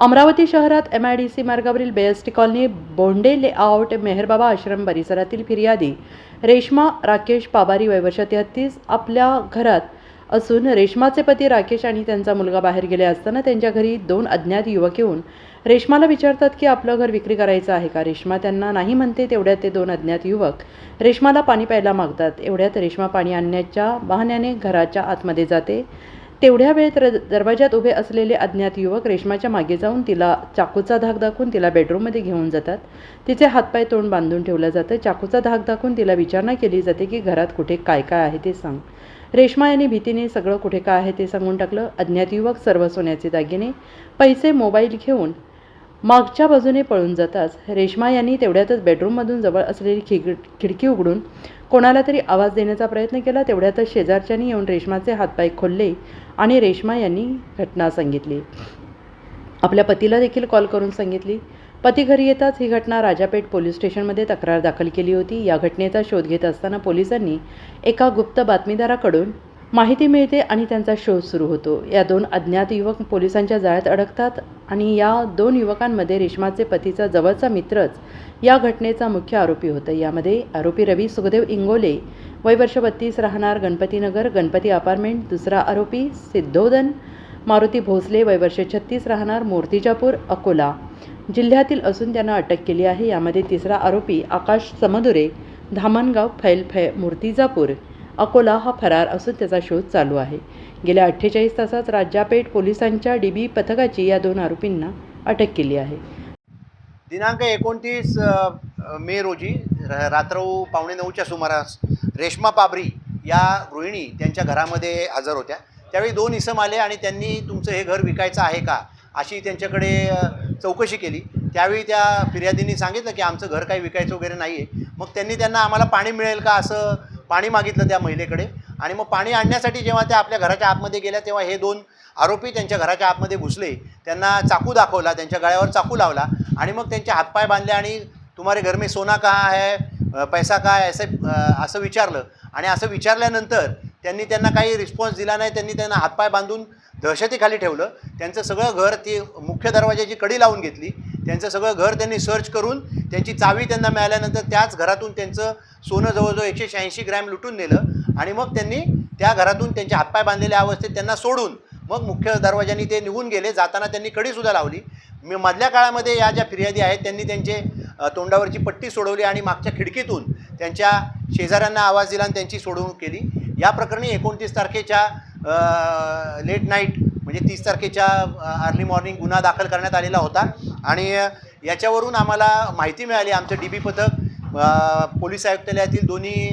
अमरावती शहरात M I D C मार्गावरील BST colony Bonde layout Meher Baba आश्रम परिसरातील फिर्यादी रेश्मा राकेश पाबारी वयवर्ष तेहतीस आपल्या घरात असून रेश्माचे पती राकेश आणि त्यांचा मुलगा बाहेर गेले असताना त्यांच्या घरी दोन अज्ञात युवक येऊन रेश्माला विचारतात की आपलं घर विक्री करायचं आहे का? रेश्मा त्यांना नाही म्हणते तेवढ्यात ते दोन अज्ञात युवक रेश्माला पाणी प्यायला मागतात. एवढ्यात रेश्मा पाणी आणण्याच्या बहाण्याने घराच्या आतमध्ये जाते. तेवढ्या वेळेत र दरवाजात उभे असलेले अज्ञात युवक रेश्माच्या मागे जाऊन तिला चाकूचा धाक दाखवून तिला बेडरूममध्ये घेऊन जातात. तिचे हातपाय तोंड बांधून ठेवलं जातं. चाकूचा धाक दाखवून तिला विचारणा केली जाते की घरात कुठे काय काय आहे ते सांग. रेश्मा यांनी भीतीने सगळं कुठे काय आहे ते सांगून टाकलं. अज्ञात युवक सर्व सोन्याचे दागिने पैसे मोबाईल घेऊन मागच्या बाजूने पळून जाताच रेश्मा यांनी तेवढ्यातच बेडरूममधून जवळ असलेली खिड खिडकी उघडून कोणाला तरी आवाज देण्याचा प्रयत्न केला. तेवढ्यातच शेजारच्यानी येऊन रेश्माचे हातपाय खोलले आणि रेश्मा यांनी घटना सांगितली. आपल्या पतीला देखील कॉल करून सांगितली. पती घरी येताच ही घटना राजापेठ पोलीस स्टेशनमध्ये तक्रार दाखल केली होती. या घटनेचा शोध घेत असताना पोलिसांनी एका गुप्त बातमीदाराकडून माहिती मिळते आणि त्यांचा शोध सुरू होतो. या दोन अज्ञात युवक पोलिसांच्या जाळ्यात अडकतात आणि या दोन युवकांमध्ये रेश्माचे पतीचा जवळचा मित्रच या घटनेचा मुख्य आरोपी होता. यामध्ये आरोपी रवी सुखदेव इंगोले वय वर्ष बत्तीस राहणार गणपतीनगर गणपती अपार्टमेंट. दुसरा आरोपी सिद्धोदन मारुती भोसले वय वर्ष छत्तीस राहणार मूर्तिजापूर अकोला. जिल्ह्यातील असून त्यांना अटक केली आहे. यामध्ये तिसरा आरोपी आकाश समदुरे धामणगाव फैल फै मूर्तिजापूर अकोला हा फरार असून त्याचा शोध चालू आहे. गेल्या अठ्ठेचाळीस तासात राज्यापेठ पोलिसांच्या डी बी पथकाची या दोन आरोपींना अटक केली आहे. दिनांक एकोणतीस मे रोजी र- रात्र पावणे नऊच्या सुमारास रेश्मा पाबरी या गृहिणी त्यांच्या घरामध्ये हजर होत्या. त्यावेळी दोन इसम आले आणि त्यांनी तुमचं हे घर विकायचं आहे का? अशी त्यांच्याकडे चौकशी केली. त्यावेळी त्या फिर्यादींनी सांगितलं की आमचं घर काही विकायचं वगैरे नाही आहे मग त्यांनी त्यांना आम्हाला पाणी मिळेल का? असं पाणी मागितलं त्या महिलेकडे. आणि मग पाणी आणण्यासाठी जेव्हा त्या आपल्या घराच्या आतमध्ये गेल्या तेव्हा हे दोन आरोपी त्यांच्या घराच्या आतमध्ये घुसले. त्यांना चाकू दाखवला त्यांच्या गळ्यावर चाकू लावला. आणि मग त्यांचे हातपाय बांधले आणि तुम्हारे घर में सोना कहा है? पैसा काय आहे असं असं विचारलं. आणि असं विचारल्यानंतर त्यांनी त्यांना काही रिस्पॉन्स दिला नाही. त्यांनी त्यांना हातपाय बांधून दहशतीखाली ठेवलं. त्यांचं सगळं घर ती मुख्य दरवाजाची कडी लावून घेतली. त्यांचं सगळं घर त्यांनी सर्च करून त्यांची चावी त्यांना मिळाल्यानंतर त्याच घरातून त्यांचं सोनं जवळजवळ एकशे शहाऐंशी ग्रॅम लुटून नेलं आणि मग त्यांनी त्या घरातून त्यांचे हातपाय बांधलेल्या अवस्थेत त्यांना सोडून मग मुख्य दरवाज्यांनी ते निघून गेले. जाताना त्यांनी कडीसुद्धा लावली. मी मधल्या काळामध्ये या ज्या फिर्यादी आहेत त्यांनी त्यांचे तोंडावरची पट्टी सोडवली आणि मागच्या खिडकीतून त्यांच्या शेजाऱ्यांना आवाज दिला आणि त्यांची सोडवणूक केली. या प्रकरणी एकोणतीस तारखेच्या लेट नाईट म्हणजे तीस तारखेच्या अर्ली मॉर्निंग गुन्हा दाखल करण्यात आलेला होता. आणि याच्यावरून आम्हाला माहिती मिळाली आमचं डी बी पथक पोलीस आयुक्तालयातील दोन्ही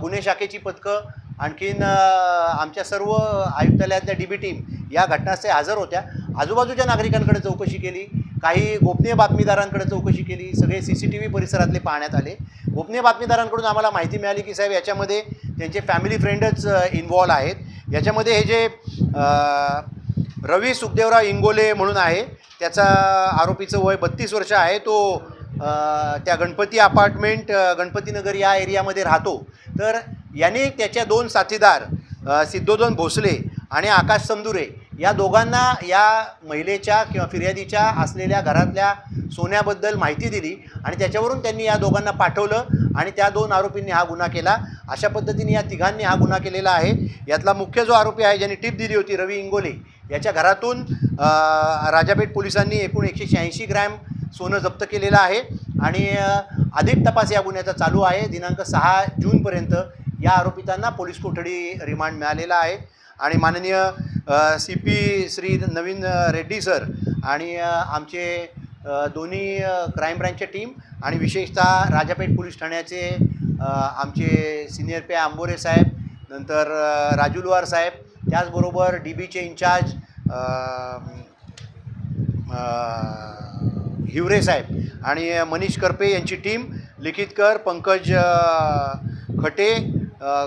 गुन्हे शाखेची पथकं आणखीन आमच्या सर्व आयुक्तालयातल्या डी बी टीम या घटनास्थळी हजर होत्या. आजूबाजूच्या नागरिकांकडे चौकशी केली काही गोपनीय बातमीदारांकडे चौकशी केली सगळे सी सी टी व्ही परिसरातले पाहण्यात आले. गोपनीय बातमीदारांकडून आम्हाला माहिती मिळाली की साहेब याच्यामध्ये त्यांचे फॅमिली फ्रेंडच इन्वॉल्व आहेत. याच्यामध्ये हे जे रवी सुखदेवराव इंगोले म्हणून आहे त्याचा आरोपीचं वय बत्तीस वर्ष आहे तो त्या गणपती अपार्टमेंट गणपतीनगर या एरियामध्ये राहतो. तर याने त्याच्या दोन साथीदार अ, सिद्धोदन भोसले आणि आकाश समदुरे या दोघांना या महिलेच्या किंवा फिर्यादीच्या असलेल्या घरातल्या सोन्याबद्दल माहिती दिली आणि त्याच्यावरून त्यांनी या दोघांना पाठवलं आणि त्या दोन आरोपींनी हा गुन्हा केला. अशा पद्धतीने या तिघांनी हा गुन्हा केलेला आहे. यातला मुख्य जो आरोपी आहे ज्यांनी टीप दिली होती रवी इंगोले याच्या घरातून राजापेठ पोलिसांनी एकूण एकशे शहाऐंशी ग्रॅम सोनं जप्त केलेलं आहे आणि अधिक तपास या गुन्ह्याचा चालू आहे. दिनांक सहा जूनपर्यंत या आरोपितांना पोलीस कोठडी रिमांड मिळालेला आहे. आणि माननीय C P Shri Naveen Reddy sir आणि आमचे दोन्ही क्राईम ब्रँचच्या टीम आणि विशेषतः राजापेठ पोलीस ठाण्याचे आमचे सिनियर पे आंबोरे साहेब नंतर राजू लुहार साहेब त्याचबरोबर डी बीचे इंचार्ज हिवरे साहेब आणि मनीष करपे यांची टीम लिखितकर पंकज खटे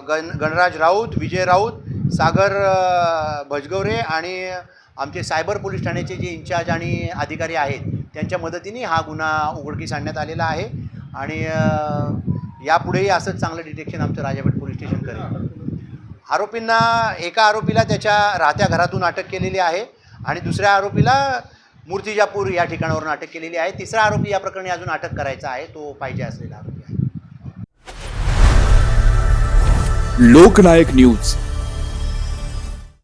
गण गणराज राऊत विजय राऊत सागर भजगवरे आणि आमचे सायबर पोलीस ठाण्याचे जे इंचार्ज आणि अधिकारी आहेत त्यांच्या मदतीने हा गुन्हा उघडकीस आणण्यात आलेला आहे. आणि यापुढेही असंच चांगलं डिटेक्शन आमचं राजापेठ पोलीस स्टेशन करेल. आरोपींना एका आरोपीला त्याच्या राहत्या घरातून अटक केलेली आहे आणि दुसऱ्या आरोपीला मूर्तिजापूर या ठिकाणावरून अटक केलेली आहे. तिसरा आरोपी या प्रकरणी अजून अटक करायचा आहे तो पाहिजे असलेला आरोपी आहे. लोकनायक न्यूज.